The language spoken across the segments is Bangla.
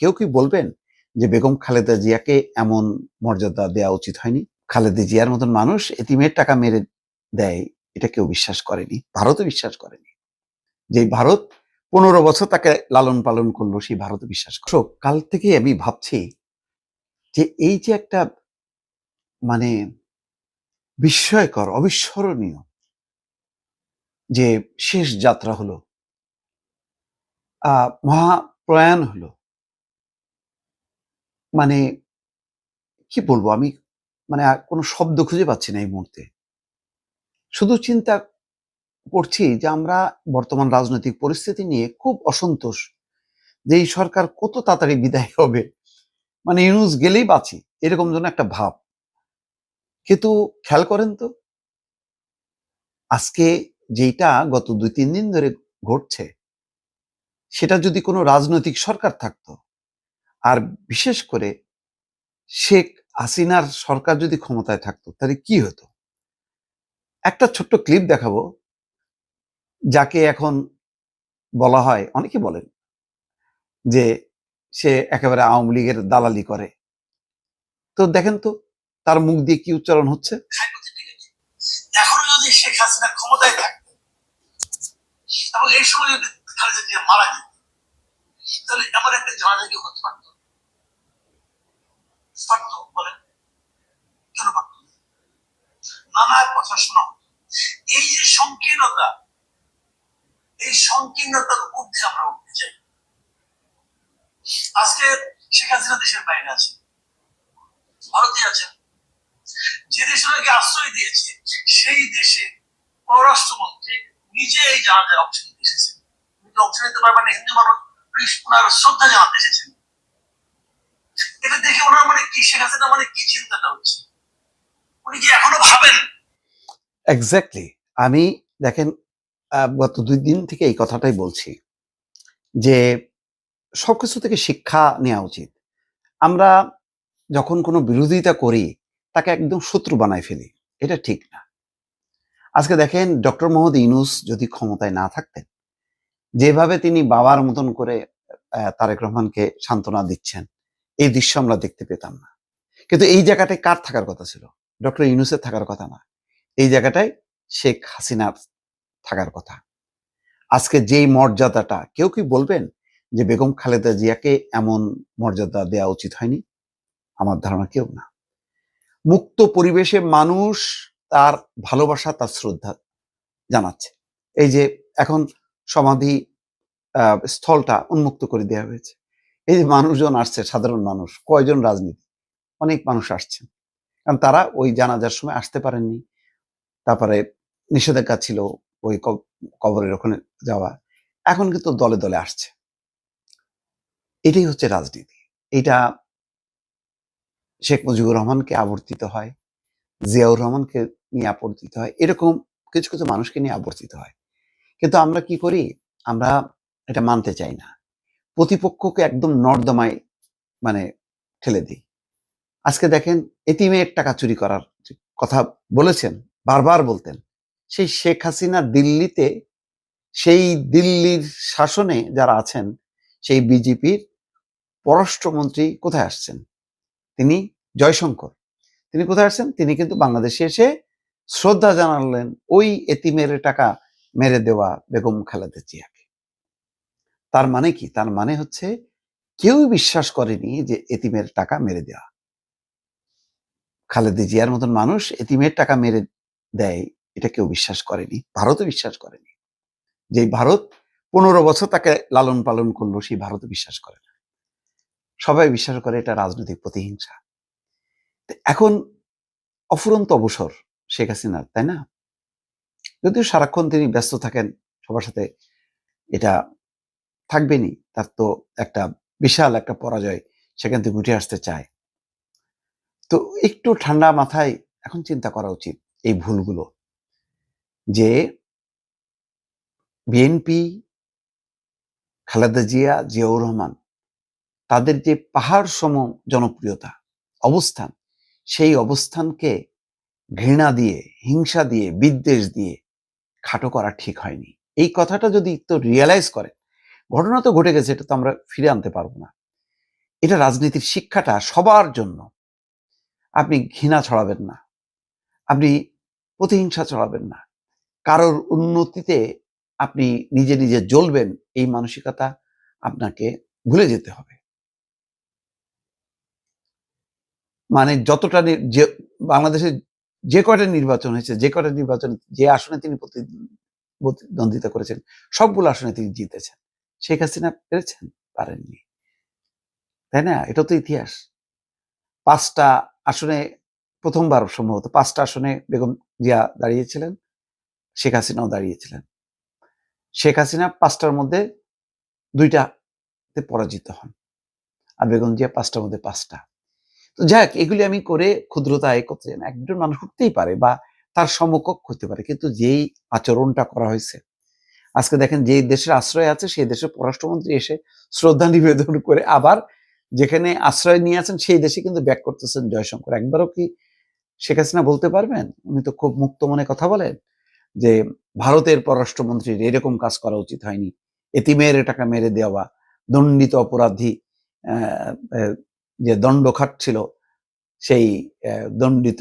কেউ কি বলবেন যে বেগম খালেদা জিয়াকে এমন মর্যাদা দেওয়া উচিত হয়নি? খালেদা জিয়ার মতন মানুষ এতিমের টাকা মেরে দেয়, এটা কেউ বিশ্বাস করেনি? ভারতও বিশ্বাস করেনি। যে ভারত পনেরো বছর তাকে লালন পালন করল, সেই ভারতও বিশ্বাস করে কাল থেকে আমি ভাবছি যে এই যে একটা মানে বিস্ময়কর, অবিস্মরণীয় যে শেষ যাত্রা হলো, আহ, মহাপ্রয়াণ হলো মানে কি বলব আমি? মানে কোনো শব্দ খুঁজে পাচ্ছি না এই মুহূর্তে। শুধু চিন্তা করছি যে আমরা বর্তমান রাজনৈতিক পরিস্থিতি নিয়ে খুব অসন্তোষ যে এই সরকার কত তাড়াতাড়ি বিদায় হবে। মানে ইউনুস গেলেই বাঁচি, এরকম যেন একটা ভাব। কিন্তু খেয়াল করেন তো, আজকে যেটা গত দুই তিন দিন ধরে ঘটছে, সেটা যদি কোনো রাজনৈতিক সরকার থাকতো আর বিশেষ করে শেখ হাসিনার সরকার যদি ক্ষমতায় থাকতো, তাহলে কি হতো? একটা ছোট্ট ক্লিপ দেখাবো, যাকে এখন বলা হয়, অনেকে বলেন যে সে একেবারে আওয়ামী লীগের দালালি করে। তো দেখেন তো, তার মুখ দিয়ে কি উচ্চারণ হচ্ছে? এখনও যদি শেখ হাসিনা ক্ষমতায় থাকতো, এবং এই সময় যদি মারা যেত, তাহলে এমন একটা জানাজানি হতে পারত। পারতো বলেন কেন পারত কথা শোনা এই যে সংকীর্ণতা, এই সংকীর্ণতার ঊর্ধ্বে আমরা উঠতে চাই। আজকে শেখ হাসিনা দেশের বাইরে আছে। ভারতে আছেন যে দেশ ওনাকে আশ্রয় দিয়েছে, সেই দেশে পররাষ্ট্রমন্ত্রী নিজে এই জানাজায় অংশ নিতে এসেছেন অংশ নিতে পারবেন হিন্দু মানুষ ওনার শ্রদ্ধা জানাতে এসেছেন। এটা দেখে ওনার মানে কি? শেখ হাসিনা মানে কি চিন্তাটা হচ্ছে? উনি কি এখনও ভাবেন? এক্স্যাক্টলি আমি, দেখেন গত দুই দিন থেকে এই কথাটাই বলছি যে সবকিছু থেকে শিক্ষা নেওয়া উচিত। আমরা যখন কোনো বিরোধিতা করি, তাকে একদম শত্রু বানায় ফেলি। এটা ঠিক না। আজকে দেখেন, ডক্টর মোহাম্মদ ইউনুস যদি ক্ষমতায় না থাকতেন, যেভাবে তিনি বাবার মতন করে তারেক রহমানকে সান্ত্বনা দিচ্ছেন এই দৃশ্য আমরা দেখতে পেতাম না। কিন্তু এই জায়গাটায় কার থাকার কথা ছিল? ডক্টর ইউনুসের থাকার কথা না। এই জায়গাটায় শেখ হাসিনার থাকার কথা। আজকে যেই মর্যাদাটা, কেউ কি বলবেন যে বেগম খালেদা জিয়াকে এমন মর্যাদা দেওয়া উচিত হয়নি? আমার ধারণা কেউ না। মুক্ত পরিবেশে মানুষ তার ভালোবাসা, তার শ্রদ্ধা জানাচ্ছে। এই যে এখন সমাধি স্থলটা উন্মুক্ত করে দেওয়া হয়েছে। এই যে মানুষজন আসছে, সাধারণ মানুষ, কয়জন রাজনীতি? অনেক মানুষ আসছেন কারণ তারা ওই জানাজার সময় আসতে পারেননি। তারপরে নিষেধাজ্ঞা ছিল ওই কব- কবরের ওখানে যাওয়া। এখন কিন্তু দলে দলে আসছে। এটাই হচ্ছে রাজনীতি। এটা শেখ মুজিবুর রহমানকে আবর্তিত হয়, জিয়াউর রহমানকে নিয়ে আবর্তিত হয়, এরকম কিছু কিছু মানুষকে নিয়ে আবর্তিত হয়। কিন্তু আমরা কি করি? আমরা এটা মানতে চাই না। প্রতিপক্ষকে একদম নর্দমায় মানে ঠেলে দিই। আজকে দেখেন এতিমের টাকা চুরি করার কথা বলেছেন, বারবার বলতেন, সেই শেখ হাসিনা দিল্লিতে, সেই দিল্লির শাসনে যারা আছেন, সেই বিজেপির পররাষ্ট্রমন্ত্রী কোথায় আসছেন? তিনি জয়শঙ্কর। তিনি কোথায় আসছেন? তিনি কিন্তু বাংলাদেশে এসে শ্রদ্ধা জানালেন ওই এতিমের টাকা মেরে দেওয়া বেগম খালেদা জিয়াকে। তার মানে কি? তার মানে হচ্ছে কেউ বিশ্বাস করেনি যে এতিমের টাকা মেরে দেওয়া খালেদা জিয়ার মতন মানুষ এতিমের টাকা মেরে দেয়, এটা কেউ বিশ্বাস করেনি। ভারতও বিশ্বাস করেনি। যে ভারত পনেরো বছর তাকে লালন পালন করল, সেই ভারতও বিশ্বাস করে না। সবাই বিশ্বাস করে এটা রাজনৈতিক প্রতিহিংসা। এখন অফুরন্ত অবসর শেখ হাসিনার, তাই না? যদিও সারাক্ষণ তিনি ব্যস্ত থাকেন, সবার সাথে এটা থাকবেনই। তার তো একটা বিশাল একটা পরাজয় সেখান থেকে উঠে আসতে চায়। তো একটু ঠান্ডা মাথায় এখন চিন্তা করা উচিত এই ভুলগুলো। যে বিএনপি, খালেদা জিয়া, জিয়াউর রহমান তাদের যে পাহাড় সম জনপ্রিয়তা, অবস্থান, সেই অবস্থানকে ঘৃণা দিয়ে, হিংসা দিয়ে, বিদ্বেষ দিয়ে খাটো করা ঠিক হয়নি। এই কথাটা যদি তো রিয়েলাইজ করে ঘটনা তো ঘটে গেছে, এটা তো আমরা ফিরে আনতে পারব না। এটা রাজনীতির শিক্ষাটা সবার জন্য। আপনি ঘৃণা ছড়াবেন না। আপনি প্রতিহিংসা ছড়াবেন না। কারোর উন্নতিতে আপনি নিজে নিজে জ্বলবেন, এই মানসিকতা আপনাকে ভুলে যেতে হবে। মানে যতটা যে, বাংলাদেশে যে কয়টা নির্বাচন হয়েছে, যে কয়টা নির্বাচন যে আসনে তিনি প্রতি- প্রতিদ্বন্দ্বিতা করেছেন, সবগুলো আসনে তিনি জিতেছেন। শেখ হাসিনা পেরেছেন? পারেননি। তাই না? এটা তো ইতিহাস। পাঁচটা আসনে প্রথমবার সম্ভবত পাঁচটা আসনে বেগম জিয়া দাঁড়িয়েছিলেন, শেখ হাসিনাও দাঁড়িয়েছিলেন। শেখ হাসিনা পাঁচটার মধ্যে দুইটাতে পরাজিত হন আর বেগম জিয়া পাঁচটার মধ্যে পাঁচটা। তো যাক, এগুলি আমি করে ক্ষুদ্রতা এ করতে। একজন মানুষ উঠতেই পারে বা তার সমকক্ষ হতে পারে, কিন্তু যেই আচরণটা করা হয়েছে আজকে দেখেন যেই দেশের আশ্রয় আছে, সেই দেশের পররাষ্ট্রমন্ত্রী এসে শ্রদ্ধা নিবেদন করে আবার যেখানে আশ্রয় নিয়ে আছেন, সেই দেশে কিন্তু ব্যাক করতেছেন জয়শঙ্কর। একবারও কি শেখ হাসিনা বলতে পারবেন? উনি তো খুব মুক্ত মনে কথা বলেন যে ভারতের পররাষ্ট্রমন্ত্রীর এরকম কাজ করা উচিত হয়নি। এতিমের টাকা মেরে দেওয়া, দণ্ডিত অপরাধী যে দণ্ড খাটছিল, সেই দণ্ডিত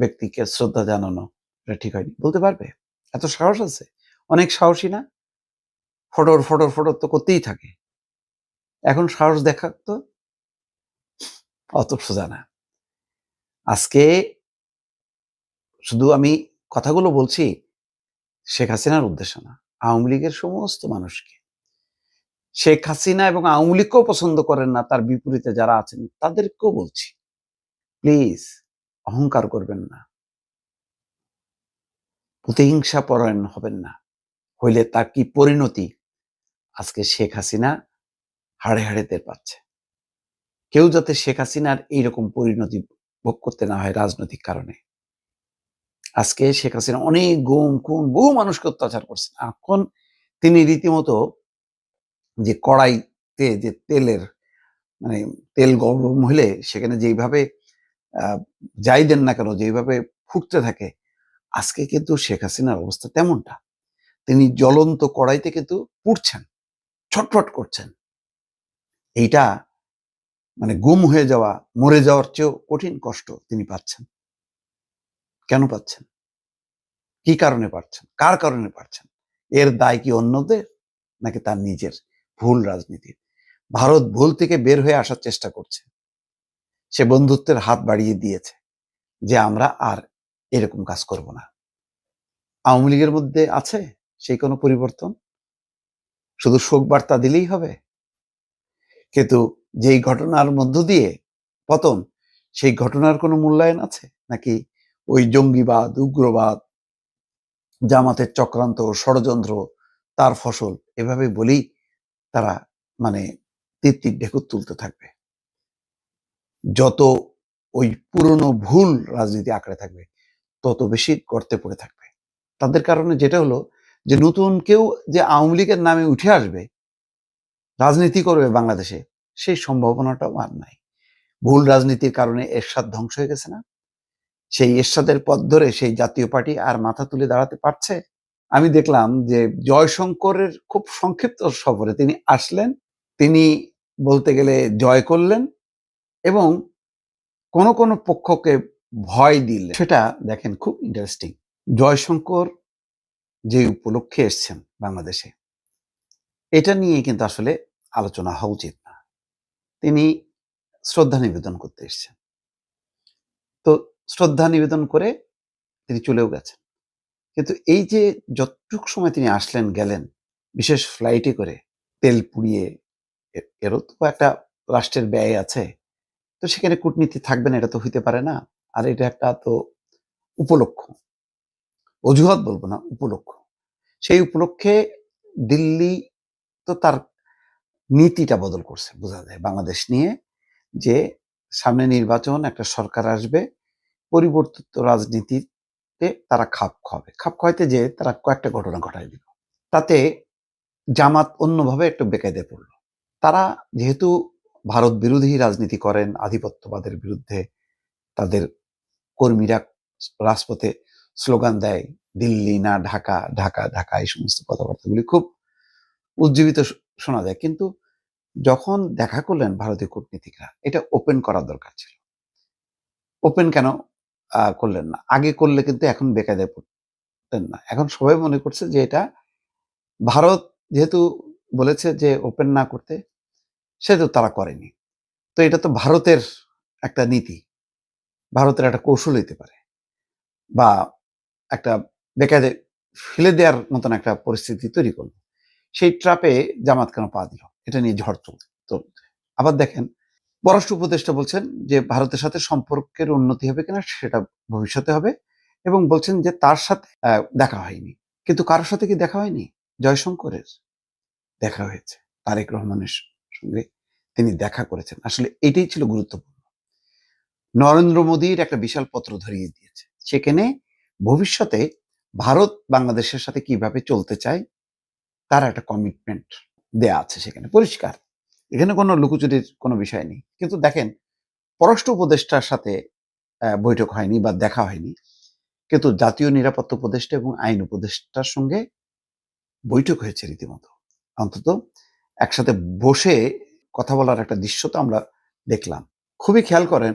ব্যক্তিকে শ্রদ্ধা জানানো, এটা ঠিক হয়নি। বলতে পারবে? এত সাহস আছে? অনেক সাহসী না? ফটোর ফটোর ফটোর তো করতেই থাকে। এখন সাহস দেখাতো অত সোজা না আজকে শুধু আমি কথাগুলো বলছি শেখ হাসিনার উদ্দেশ্য না, আওয়ামী লীগের সমস্ত মানুষকে। শেখ হাসিনা এবং আওয়ামী লীগকেও পছন্দ করেন না, তার বিপরীতে যারা আছেন তাদেরকেও বলছি। প্লিজ, অহংকার করবেন না। প্রতিহিংসা পরায়ণ হবেন না। হইলে তার কি পরিণতি? আজকে শেখ হাসিনা হাড়ে হাড়ে টের পাচ্ছে। কেউ যাতে শেখ হাসিনার এইরকম পরিণতি ভোগ করতে না হয় রাজনৈতিক কারণে। আজকে শেখ হাসিনা অনেক গুম, খুন, বহু মানুষকে অত্যাচার করছেন এখন তিনি রীতিমতো যে কড়াইতে যে তেলের মানে তেল গরম হলে সেখানে যেইভাবে যাই দেন না কেন, যেইভাবে ফুটতে থাকে, আজকে কিন্তু শেখ হাসিনার অবস্থা তেমনটা। তিনি জ্বলন্ত কড়াইতে কিন্তু পুড়ছেন, ছটফট করছেন। এইটা মানে গুম হয়ে যাওয়া, মরে যাওয়ার চেয়েও কঠিন কষ্ট তিনি পাচ্ছেন। কেন পাচ্ছেন? কি কারণে পাচ্ছেন? কার কারণে পাচ্ছেন? এর দায় কি অন্যদের, নাকি তার নিজের ভুল রাজনীতির? ভারত ভুল থেকে বের হয়ে আসার চেষ্টা করছে। সে বন্ধুত্বের হাত বাড়িয়ে দিয়েছে যে আমরা আর এরকম কাজ করব না। আওয়ামী লীগের মধ্যে আছে সেই কোনো পরিবর্তন? শুধু শোক বার্তা দিলেই হবে? কিন্তু যেই ঘটনার মধ্য দিয়ে পতন, সেই ঘটনার কোনো মূল্যায়ন আছে? নাকি ওই জঙ্গিবাদ, উগ্রবাদ, জামাতের চক্রান্ত, ষড়যন্ত্র, তার ফসল, এভাবে বলেই তারা মানে তিত্তির ঢেকুর তুলতে থাকবে? যত ওই পুরনো ভুল রাজনীতি আঁকড়ে থাকবে, তত বেশি গর্তে পড়ে থাকবে। তাদের কারণে যেটা হলো যে নতুন কেউ যে আওয়ামী লীগের নামে উঠে আসবে, রাজনীতি করবে বাংলাদেশে, সেই সম্ভাবনাটাও আর নাই। ভুল রাজনীতির কারণে এরশাদ ধ্বংস হয়ে গেছে না? সেই এরশাদের পথ ধরে সেই জাতীয় পার্টি আর মাথা তুলে দাঁড়াতে পারছে? আমি দেখলাম যে জয়শঙ্করের খুব সংক্ষিপ্ত সফরে তিনি আসলেন, তিনি বলতে গেলে জয় করলেন এবং কোন কোন পক্ষকে ভয় দিলেন। সেটা দেখেন খুব ইন্টারেস্টিং জয়শঙ্কর যে উপলক্ষে এসছেন বাংলাদেশে। এটা নিয়ে কিন্তু আসলে আলোচনা হওয়া উচিত না। তিনি শ্রদ্ধা নিবেদন করতে এসছেন। তো শ্রদ্ধা নিবেদন করে তিনি চলেও গেছেন। কিন্তু এই যে যতটুক সময় তিনি আসলেন, গেলেন, বিশেষ ফ্লাইটে করে তেল পুড়িয়ে এরও তো একটা রাষ্ট্রের ব্যয় আছে। তো সেখানে কূটনীতি থাকবে না, এটা তো হইতে পারে না। আর এটা একটা তো উপলক্ষ। অজুহাত বলব না, উপলক্ষ। সেই উপলক্ষে দিল্লি তো তার নীতিটা বদল করছে, বোঝা যায়। বাংলাদেশ নিয়ে যে সামনে নির্বাচন, একটা সরকার আসবে, পরিবর্তিত রাজনীতিতে তারা খাপ খাবে। খাপ খাওয়াইতে যে তারা কয়েকটা ঘটনা ঘটাই দিল। তাতে জামাত অন্যভাবে একটু বেকায়দে পড়ল। তারা যেহেতু ভারত বিরোধী রাজনীতি করেন, আধিপত্যবাদের বিরুদ্ধে তাদের কর্মীরা রাজপথে স্লোগান দেয়, দিল্লি না ঢাকা ঢাকা ঢাকা, এই সমস্ত কথাবার্তাগুলি খুব উজ্জীবিত শোনা যায়। কিন্তু যখন দেখা করলেন ভারতীয় কূটনীতিকরা, এটা ওপেন করার দরকার ছিল। ওপেন কেন করলেন না? আগে করলে কিন্তু এখন বেকায়দায় পড়তেন না। এখন সবাই মনে করছে যে এটা ভারত যেহেতু বলেছে যে ওপেন না করতে, সেহেতু তারা করেনি। তো এটা তো ভারতের একটা নীতি। ভারতের একটা কৌশল হইতে পারে। বা একটা বেকায়দে ফেলে দেওয়ার মতন একটা পরিস্থিতি তৈরি করল। সেই ট্রাপে জামাত কেন পা দিল? এটা নিয়ে ঝড় চল- চলছে আবার দেখেন, পররাষ্ট্র উপদেষ্টা বলছেন যে ভারতের সাথে সম্পর্কের উন্নতি হবে কিনা সেটা ভবিষ্যতে হবে এবং বলছেন যে তার সাথে দেখা হয়নি। কিন্তু কারোর সাথে কি দেখা হয়নি? জয়শঙ্করের দেখা হয়েছে, তারেক রহমানের সঙ্গে তিনি দেখা করেছেন। আসলে এটাই ছিল গুরুত্বপূর্ণ। নরেন্দ্র মোদীর একটা বিশাল পত্র ধরিয়ে দিয়েছে। সেখানে ভবিষ্যতে ভারত বাংলাদেশের সাথে কীভাবে চলতে চায়, তার একটা কমিটমেন্ট দেয়া আছে সেখানে। পরিষ্কার। এখানে কোনো লুকোচুরির কোনো বিষয় নেই। কিন্তু দেখেন, পররাষ্ট্র উপদেষ্টার সাথে বৈঠক হয়নি বা দেখা হয়নি। কিন্তু জাতীয় নিরাপত্তা উপদেষ্টা এবং আইন উপদেষ্টার সঙ্গে বৈঠক হয়েছে রীতিমতো। অন্তত একসাথে বসে কথা বলার একটা দৃশ্য তো আমরা দেখলাম। খুবই খেয়াল করেন,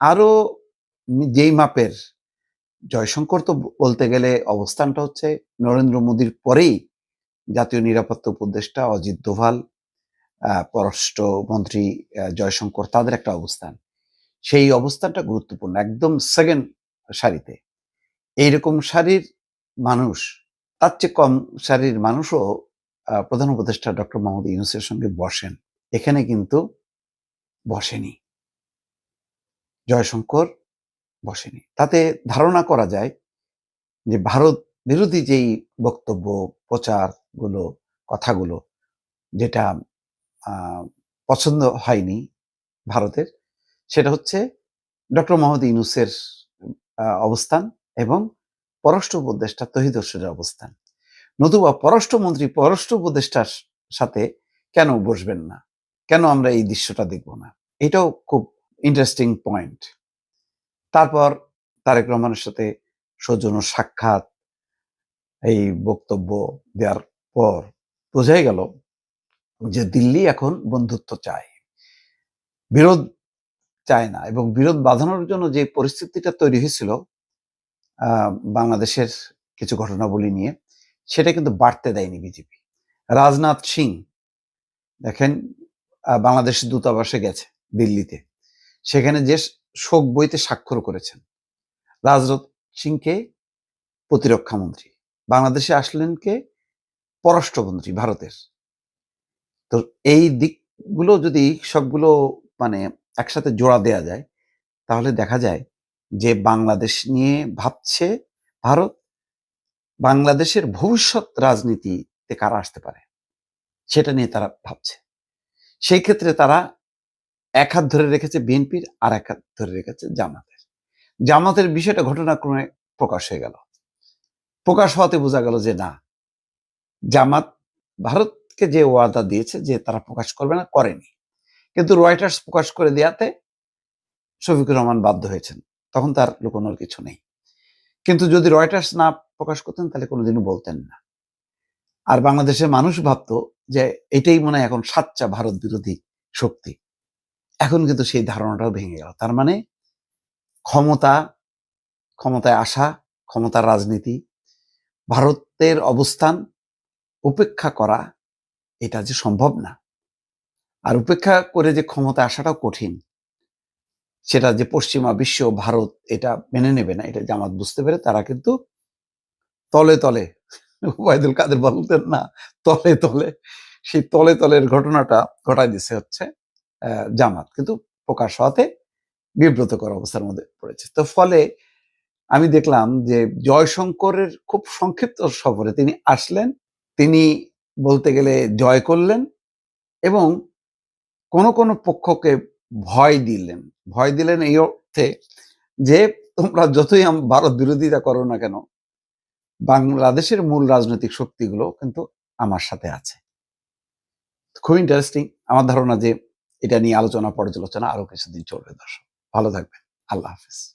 আরও যেই মাপের জয়শঙ্কর তো বলতে গেলে অবস্থানটা হচ্ছে নরেন্দ্র মোদীর পরেই জাতীয় নিরাপত্তা উপদেষ্টা অজিত দোভাল আহ, পররাষ্ট্রমন্ত্রী আহ, জয়শঙ্কর তাদের একটা অবস্থান। সেই অবস্থানটা গুরুত্বপূর্ণ একদম সেকেন্ড সারিতে। এইরকম সারির মানুষ তার চেয়ে কম সারির মানুষও প্রধান উপদেষ্টা ডক্টর মোহাম্মদ ইউনুসের সঙ্গে বসেন। এখানে কিন্তু বসেনি। জয়শঙ্কর বসেনি। তাতে ধারণা করা যায় যে ভারত বিরোধী যেই বক্তব্য, প্রচারগুলো, কথাগুলো যেটা পছন্দ হয়নি ভারতের, সেটা হচ্ছে ডক্টর মোহাম্মদ ইউনুসের অবস্থান এবং পররাষ্ট্র উপদেষ্টা তহিদ অবস্থান। নতুবা পররাষ্ট্রমন্ত্রী, পররাষ্ট্র উপদেষ্টার সাথে কেন বসবেন না? কেন আমরা এই দৃশ্যটা দেখব না? এটাও খুব ইন্টারেস্টিং পয়েন্ট তারপর তারেক রহমানের সাথে সৌজন্য সাক্ষাৎ এই বক্তব্য দেওয়ার পর বোঝাই গেল যে দিল্লি এখন বন্ধুত্ব চায়। বিরোধ চায় না এবং বিরোধ বাঁধানোর জন্য যে পরিস্থিতিটা তৈরি হয়েছিল বাংলাদেশের কিছু ঘটনাবলী নিয়ে সেটা কিন্তু বাড়তে দেয়নি বিজেপি। রাজনাথ সিং দেখেন আহ, বাংলাদেশের দূতাবাসে গেছে দিল্লিতে। সেখানে যে শোক বইতে স্বাক্ষর করেছেন। রাজনাথ সিংকে প্রতিরক্ষা মন্ত্রী, বাংলাদেশে আসলেন কে? পররাষ্ট্রমন্ত্রী, ভারতের। তো এই দিকগুলো যদি সবগুলো মানে একসাথে জোড়া দেয়া যায়, তাহলে দেখা যায় যে বাংলাদেশ নিয়ে ভাবছে ভারত, বাংলাদেশের ভবিষ্যৎ রাজনীতিতে কারা আসতে পারে, সেটা নিয়ে তারা ভাবছে। সেই ক্ষেত্রে তারা এক হাত ধরে রেখেছে বিএনপির আর এক হাত ধরে রেখেছে জামাতের। জামাতের বিষয়টা ঘটনাক্রমে প্রকাশ হয়ে গেল। প্রকাশ হওয়াতে বোঝা গেল যে না, জামাত ভারতকে যে ওয়াদা দিয়েছে যে তারা প্রকাশ করবে না, করেনি। কিন্তু রয়টার্স প্রকাশ করে দেওয়াতে শফিকুর রহমান বাধ্য হয়েছেন। তখন তার লুকোনোর কিছু নেই। কিন্তু যদি রয়টার্স না প্রকাশ করতেন, তাহলে কোনোদিনও বলতেন না। আর বাংলাদেশের মানুষ ভাবতো যে এটাই মনে হয় এখন সাচ্চা ভারত বিরোধী শক্তি। এখন কিন্তু সেই ধারণাটাও ভেঙে গেল। তার মানে ক্ষমতা, ক্ষমতায় আসা ক্ষমতার রাজনীতি, ভারতের অবস্থান উপেক্ষা করা এটা যে সম্ভব না। আর উপেক্ষা করে যে ক্ষমতা আসাটাও কঠিন, সেটা যে পশ্চিমা বিশ্ব, ভারত এটা মেনে নেবে না, এটা জামাত বুঝতে পেরে তারা কিন্তু তলে তলে, ওবায়দুল কাদের বলতেন না, তলে তলে, সেই তলে তলের ঘটনাটা ঘটাই দিছে হচ্ছে। জামাত। কিন্তু প্রকাশ হওয়াতে বিব্রতকর অবস্থার মধ্যে পড়েছে। তো ফলে আমি দেখলাম যে জয়শঙ্করের খুব সংক্ষিপ্ত সফরে তিনি আসলেন, তিনি বলতে গেলে জয় করলেন এবং কোন কোন পক্ষকে ভয় দিলেন। ভয় দিলেন এই অর্থে যে তোমরা যতই ভারত বিরোধিতা করো না কেন, বাংলাদেশের মূল রাজনৈতিক শক্তিগুলো কিন্তু আমার সাথে আছে। খুব ইন্টারেস্টিং আমার ধারণা যে এটা নিয়ে আলোচনা পর্যালোচনা আরও কিছুদিন চলবে দর্শক। ভালো থাকবেন। আল্লাহ হাফিজ।